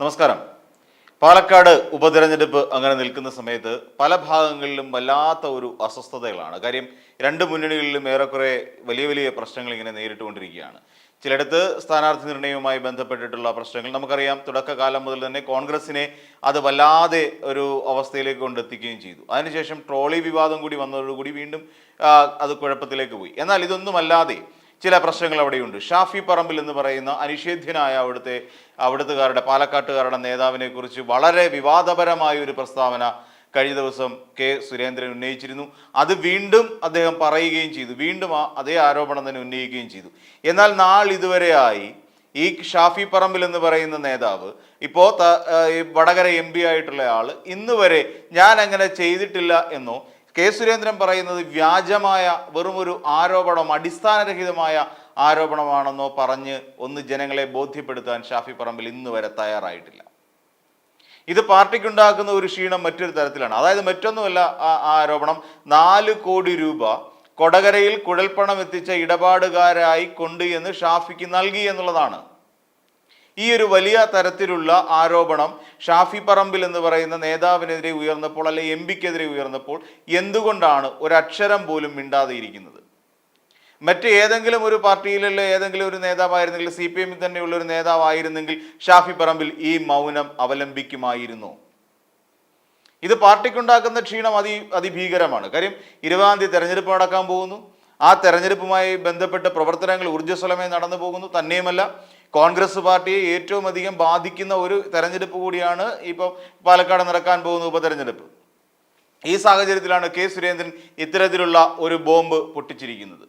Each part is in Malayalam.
നമസ്കാരം. പാലക്കാട് ഉപതെരഞ്ഞെടുപ്പ് അങ്ങനെ നിൽക്കുന്ന സമയത്ത് പല ഭാഗങ്ങളിലും വല്ലാത്ത ഒരു അസ്വസ്ഥതകളാണ്. കാര്യം രണ്ട് മുന്നണികളിലും ഏറെക്കുറെ വലിയ വലിയ പ്രശ്നങ്ങൾ ഇങ്ങനെ നേരിട്ടുകൊണ്ടിരിക്കുകയാണ്. ചിലയിടത്ത് സ്ഥാനാർത്ഥി നിർണയവുമായി ബന്ധപ്പെട്ടിട്ടുള്ള പ്രശ്നങ്ങൾ നമുക്കറിയാം. തുടക്കകാലം മുതൽ തന്നെ കോൺഗ്രസിനെ അത് വല്ലാതെ ഒരു അവസ്ഥയിലേക്ക് കൊണ്ടെത്തിക്കുകയും ചെയ്തു. അതിനുശേഷം ട്രോളി വിവാദം കൂടി വന്നതോടുകൂടി വീണ്ടും അത് കുഴപ്പത്തിലേക്ക് പോയി. എന്നാൽ ഇതൊന്നുമല്ലാതെ ചില പ്രശ്നങ്ങൾ അവിടെയുണ്ട്. ഷാഫി പറമ്പിൽ എന്ന് പറയുന്ന അനിഷേധ്യനായ അവിടുത്തെ അവിടുത്തുകാരുടെ പാലക്കാട്ടുകാരുടെ നേതാവിനെ കുറിച്ച് വളരെ വിവാദപരമായ ഒരു പ്രസ്താവന കഴിഞ്ഞ ദിവസം കെ സുരേന്ദ്രൻ ഉന്നയിച്ചിരുന്നു. അത് വീണ്ടും അദ്ദേഹം പറയുകയും ചെയ്തു. വീണ്ടും ആ അതേ ആരോപണം തന്നെ ഉന്നയിക്കുകയും ചെയ്തു. എന്നാൽ നാൾ നാളിതുവരെയായി ഈ ഷാഫി പറമ്പിൽ എന്ന് പറയുന്ന നേതാവ് ഇപ്പോൾ വടകര എം പി ആയിട്ടുള്ള ആൾ ഇന്ന് വരെ ഞാൻ അങ്ങനെ ചെയ്തിട്ടില്ല എന്നോ കെ സുരേന്ദ്രൻ പറയുന്നത് വ്യാജമായ വെറുമൊരു ആരോപണം അടിസ്ഥാനരഹിതമായ ആരോപണമാണെന്നോ പറഞ്ഞ് ഒന്ന് ജനങ്ങളെ ബോധ്യപ്പെടുത്താൻ ഷാഫി പറമ്പിൽ ഇന്ന് വരെ തയ്യാറായിട്ടില്ല. ഇത് പാർട്ടിക്കുണ്ടാക്കുന്ന ഒരു ക്ഷീണം മറ്റൊരു തരത്തിലാണ്. അതായത് മറ്റൊന്നുമല്ല ആ ആരോപണം. നാല് കോടി രൂപ കൊടകരയിൽ കുഴൽപ്പണം എത്തിച്ച ഇടപാടുകാരായി കൊണ്ട് എന്ന് ഷാഫിക്ക് നൽകി എന്നുള്ളതാണ്. ഈ ഒരു വലിയ തരത്തിലുള്ള ആരോപണം ഷാഫി പറമ്പിൽ എന്ന് പറയുന്ന നേതാവിനെതിരെ ഉയർന്നപ്പോൾ അല്ലെ എം പിക്കെതിരെ ഉയർന്നപ്പോൾ എന്തുകൊണ്ടാണ് ഒരക്ഷരം പോലും മിണ്ടാതെ ഇരിക്കുന്നത് മറ്റ് ഏതെങ്കിലും ഒരു പാർട്ടിയിലുള്ള ഏതെങ്കിലും ഒരു നേതാവായിരുന്നെങ്കിൽ സി പി എമ്മിൽ തന്നെയുള്ള ഒരു നേതാവായിരുന്നെങ്കിൽ ഷാഫി പറമ്പിൽ ഈ മൗനം അവലംബിക്കുമായിരുന്നു. ഇത് പാർട്ടിക്കുണ്ടാക്കുന്ന ക്ഷീണം അതി അതിഭീകരമാണ്. കാര്യം ഇരുപതാം തീയതി തെരഞ്ഞെടുപ്പ് നടക്കാൻ പോകുന്നു. ആ തെരഞ്ഞെടുപ്പുമായി ബന്ധപ്പെട്ട പ്രവർത്തനങ്ങൾ ഊർജസ്വലമായി നടന്നു പോകുന്നു. തന്നെയുമല്ല കോൺഗ്രസ് പാർട്ടിയെ ഏറ്റവും അധികം ബാധിക്കുന്ന ഒരു തെരഞ്ഞെടുപ്പ് കൂടിയാണ് ഇപ്പം പാലക്കാട് നടക്കാൻ പോകുന്ന ഉപതെരഞ്ഞെടുപ്പ്. ഈ സാഹചര്യത്തിലാണ് കെ സുരേന്ദ്രൻ ഇത്തരത്തിലുള്ള ഒരു ബോംബ് പൊട്ടിച്ചിരിക്കുന്നത്.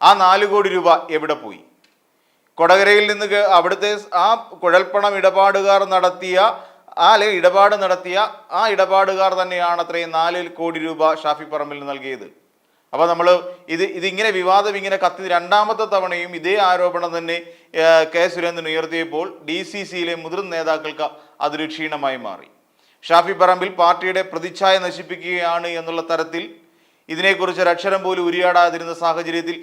ആ നാല് കോടി രൂപ എവിടെ പോയി? കൊടകരയിൽ നിന്ന് അവിടുത്തെ ആ കുഴൽപ്പണം ഇടപാടുകാർ നടത്തിയ ആ അല്ലെങ്കിൽ ഇടപാട് നടത്തിയ ആ ഇടപാടുകാർ തന്നെയാണ് അത്രയും നാല് കോടി രൂപ ഷാഫി പറമ്പിൽ നൽകിയത്. അപ്പോൾ നമ്മൾ ഇത് ഇതിങ്ങനെ വിവാദം ഇങ്ങനെ കത്തി രണ്ടാമത്തെ തവണയും ഇതേ ആരോപണം തന്നെ കെ സുരേന്ദ്രൻ ഉയർത്തിയപ്പോൾ ഡി സി സിയിലെ മുതിർന്ന നേതാക്കൾക്ക് അതൊരു ക്ഷീണമായി മാറി. ഷാഫി പറമ്പിൽ പാർട്ടിയുടെ പ്രതിച്ഛായ നശിപ്പിക്കുകയാണ് എന്നുള്ള തരത്തിൽ ഇതിനെക്കുറിച്ച് ഒരു അക്ഷരം പോലും ഉരിയാടാതിരുന്ന സാഹചര്യത്തിൽ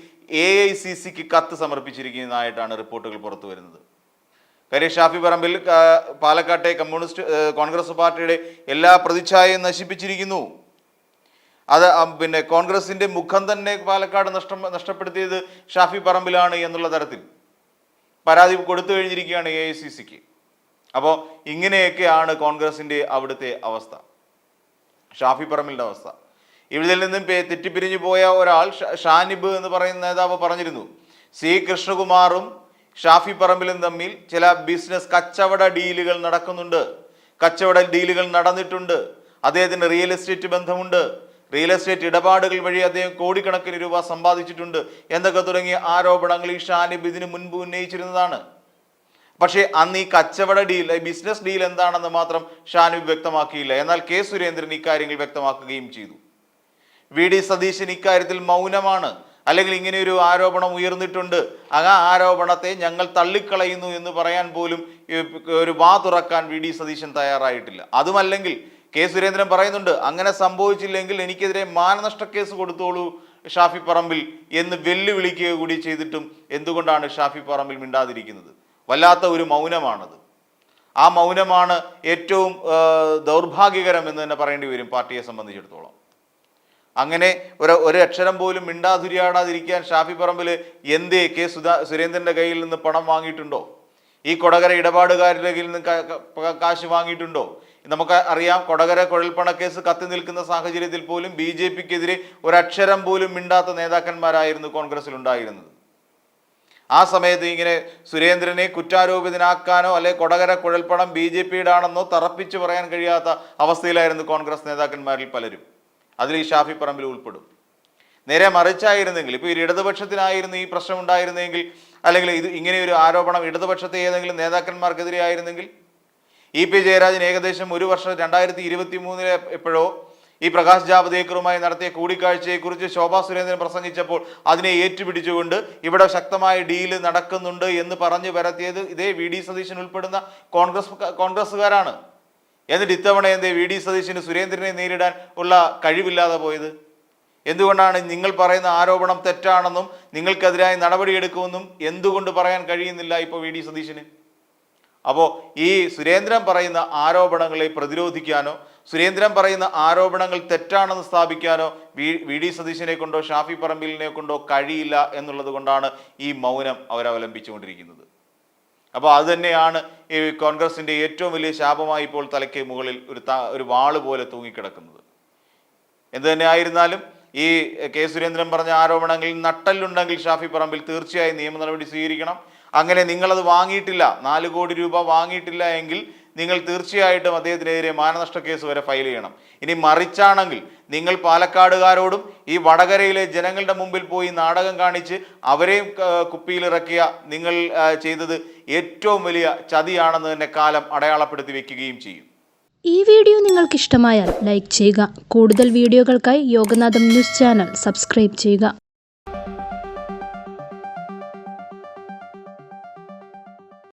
എ ഐ സി സിക്ക് കത്ത് സമർപ്പിച്ചിരിക്കുന്നതായിട്ടാണ് റിപ്പോർട്ടുകൾ പുറത്തു വരുന്നത്. കാര്യം ഷാഫി പറമ്പിൽ പാലക്കാട്ടെ കമ്മ്യൂണിസ്റ്റ് കോൺഗ്രസ് പാർട്ടിയുടെ എല്ലാ പ്രതിച്ഛായയും നശിപ്പിച്ചിരിക്കുന്നു. അത് പിന്നെ കോൺഗ്രസിന്റെ മുഖം തന്നെ പാലക്കാട് നഷ്ടം നഷ്ടപ്പെടുത്തിയത് ഷാഫി പറമ്പിലാണ് എന്നുള്ള തരത്തിൽ. പരാതി കൊടുത്തു കഴിഞ്ഞിരിക്കുകയാണ് എ ഐ സി സിക്ക് അപ്പോൾ ഇങ്ങനെയൊക്കെയാണ് കോൺഗ്രസിന്റെ അവിടുത്തെ അവസ്ഥ. ഷാഫി പറമ്പിലിന്റെ അവസ്ഥ. ഇവിടെ നിന്നും തെറ്റിപ്പിരിഞ്ഞു പോയ ഒരാൾ ഷാനിബ് എന്ന് പറയുന്ന നേതാവ് പറഞ്ഞിരുന്നു. സി കൃഷ്ണകുമാറും ഷാഫി പറമ്പിലും തമ്മിൽ ചില ബിസിനസ് കച്ചവട ഡീലുകൾ നടക്കുന്നുണ്ട്. കച്ചവട ഡീലുകൾ നടന്നിട്ടുണ്ട്. അദ്ദേഹത്തിന് റിയൽ എസ്റ്റേറ്റ് ബന്ധമുണ്ട്. റിയൽ എസ്റ്റേറ്റ് ഇടപാടുകൾ വഴി അദ്ദേഹം കോടിക്കണക്കിന് രൂപ സമ്പാദിച്ചിട്ടുണ്ട് എന്നൊക്കെ തുടങ്ങിയ ആരോപണങ്ങൾ ഈ ഷാനിബ് ഇതിനു മുൻപ് ഉന്നയിച്ചിരുന്നതാണ്. പക്ഷേ അന്ന് ഈ കച്ചവട ഡീൽ ബിസിനസ് ഡീൽ എന്താണെന്ന് മാത്രം ഷാനിബ് വ്യക്തമാക്കിയില്ല. എന്നാൽ കെ സുരേന്ദ്രൻ ഇക്കാര്യങ്ങൾ വ്യക്തമാക്കുകയും ചെയ്തു. വി ഡി സതീശൻ ഇക്കാര്യത്തിൽ മൗനമാണ്. അല്ലെങ്കിൽ ഇങ്ങനെ ഒരു ആരോപണം ഉയർന്നിട്ടുണ്ട്. ആ ആരോപണത്തെ ഞങ്ങൾ തള്ളിക്കളയുന്നു എന്ന് പറയാൻ പോലും ഒരു വാ തുറക്കാൻ വി ഡി സതീശൻ തയ്യാറായിട്ടില്ല. അതുമല്ലെങ്കിൽ കെ സുരേന്ദ്രൻ പറയുന്നുണ്ട് അങ്ങനെ സംഭവിച്ചില്ലെങ്കിൽ എനിക്കെതിരെ മാനനഷ്ട കേസ് കൊടുത്തോളൂ ഷാഫി പറമ്പിൽ എന്ന് വെല്ലുവിളിക്കുക കൂടി ചെയ്തിട്ടും എന്തുകൊണ്ടാണ് ഷാഫി പറമ്പിൽ മിണ്ടാതിരിക്കുന്നത്? വല്ലാത്ത ഒരു മൗനമാണത്. ആ മൗനമാണ് ഏറ്റവും ദൗർഭാഗ്യകരം എന്ന് തന്നെ പറയേണ്ടി വരും പാർട്ടിയെ സംബന്ധിച്ചിടത്തോളം. അങ്ങനെ ഒരു ഒരു അക്ഷരം പോലും മിണ്ടാതുരിയാടാതിരിക്കാൻ ഷാഫി പറമ്പിൽ എന്തേ കെ സുധാ സുരേന്ദ്രന്റെ കയ്യിൽ നിന്ന് പണം വാങ്ങിയിട്ടുണ്ടോ? ഈ കൊടകര ഇടപാടുകാരുടെ കയ്യിൽ നിന്ന് കാശ് വാങ്ങിയിട്ടുണ്ടോ? നമുക്ക് അറിയാം കൊടകര കുഴൽപ്പണക്കേസ് കത്തി നിൽക്കുന്ന സാഹചര്യത്തിൽ പോലും ബി ജെ പിക്കെതിരെ ഒരക്ഷരം പോലും മിണ്ടാത്ത നേതാക്കന്മാരായിരുന്നു കോൺഗ്രസിൽ ഉണ്ടായിരുന്നത് ആ സമയത്ത് ഇങ്ങനെ സുരേന്ദ്രനെ കുറ്റാരോപിതനാക്കാനോ അല്ലെ കൊടകര കുഴൽപ്പണം ബി ജെ പിയുടെയാണെന്നോ തറപ്പിച്ച് പറയാൻ കഴിയാത്ത അവസ്ഥയിലായിരുന്നു കോൺഗ്രസ് നേതാക്കന്മാരിൽ പലരും. അതിൽ ഈ ഷാഫി പറമ്പിൽ ഉൾപ്പെടും. നേരെ മറിച്ചായിരുന്നെങ്കിൽ ഇപ്പോൾ ഈ ഇടതുപക്ഷത്തിനായിരുന്നു ഈ പ്രശ്നം ഉണ്ടായിരുന്നെങ്കിൽ അല്ലെങ്കിൽ ഇത് ഇങ്ങനെ ഒരു ആരോപണം ഇടതുപക്ഷത്തെ ഏതെങ്കിലും നേതാക്കന്മാർക്കെതിരെ ആയിരുന്നെങ്കിൽ ഇ പി ജയരാജൻ ഏകദേശം ഒരു വർഷം രണ്ടായിരത്തി ഇരുപത്തി മൂന്നിലെ എപ്പോഴോ ഈ പ്രകാശ് ജാവദേക്കറുമായി നടത്തിയ കൂടിക്കാഴ്ചയെക്കുറിച്ച് ശോഭാ സുരേന്ദ്രൻ പ്രസംഗിച്ചപ്പോൾ അതിനെ ഏറ്റുപിടിച്ചുകൊണ്ട് ഇവിടെ ശക്തമായ ഡീൽ നടക്കുന്നുണ്ട് എന്ന് പറഞ്ഞു വരത്തിയത് ഇതേ വി ഡി സതീശൻ ഉൾപ്പെടുന്ന കോൺഗ്രസ് കോൺഗ്രസ്സുകാരാണ്. എന്നിട്ട് ഇത്തവണ എന്തേ വി ഡി സതീശന് സുരേന്ദ്രനെ നേരിടാൻ ഉള്ള കഴിവില്ലാതെ പോയത്? എന്തുകൊണ്ടാണ് നിങ്ങൾ പറയുന്ന ആരോപണം തെറ്റാണെന്നും നിങ്ങൾക്കെതിരായി നടപടിയെടുക്കുമെന്നും എന്തുകൊണ്ട് പറയാൻ കഴിയുന്നില്ല ഇപ്പോൾ വി ഡി സതീശന്? അപ്പോൾ ഈ സുരേന്ദ്രൻ പറയുന്ന ആരോപണങ്ങളെ പ്രതിരോധിക്കാനോ സുരേന്ദ്രൻ പറയുന്ന ആരോപണങ്ങൾ തെറ്റാണെന്ന് സ്ഥാപിക്കാനോ വി വി ഡി സതീശനെ കൊണ്ടോ ഷാഫി പറമ്പിലിനെ കൊണ്ടോ കഴിയില്ല എന്നുള്ളത് കൊണ്ടാണ് ഈ മൗനം അവരവലംബിച്ചുകൊണ്ടിരിക്കുന്നത്. അപ്പോൾ അത് തന്നെയാണ് ഈ കോൺഗ്രസിന്റെ ഏറ്റവും വലിയ ശാപമായി ഇപ്പോൾ തലയ്ക്ക് മുകളിൽ ഒരു ഒരു വാൾ പോലെ തൂങ്ങിക്കിടക്കുന്നത്. എന്ത് തന്നെ ആയിരുന്നാലും ഈ കെ സുരേന്ദ്രൻ പറഞ്ഞ ആരോപണങ്ങളിൽ നട്ടല്ലുണ്ടെങ്കിൽ ഷാഫി പറമ്പിൽ തീർച്ചയായും നിയമ നടപടി സ്വീകരിക്കണം. അങ്ങനെ നിങ്ങളത് വാങ്ങിയിട്ടില്ല. നാല് കോടി രൂപ വാങ്ങിയിട്ടില്ല എങ്കിൽ നിങ്ങൾ തീർച്ചയായിട്ടും അദ്ദേഹത്തിനെതിരെ മാനനഷ്ട കേസ് വരെ ഫയൽ ചെയ്യണം. ഇനി മറിച്ചാണെങ്കിൽ നിങ്ങൾ പാലക്കാടുകാരോടും ഈ വടകരയിലെ ജനങ്ങളുടെ മുമ്പിൽ പോയി നാടകം കാണിച്ച് അവരെയും കുപ്പിയിലിറക്കിയ നിങ്ങൾ ചെയ്തത് ഏറ്റവും വലിയ ചതിയാണെന്ന് തന്നെ കാലം അടയാളപ്പെടുത്തി വെക്കുകയും ചെയ്യും. ഈ വീഡിയോ നിങ്ങൾക്ക് ഇഷ്ടമായാൽ ലൈക്ക് ചെയ്യുക. കൂടുതൽ വീഡിയോകൾക്കായി യോഗനാഥം ന്യൂസ് ചാനൽ സബ്സ്ക്രൈബ് ചെയ്യുക.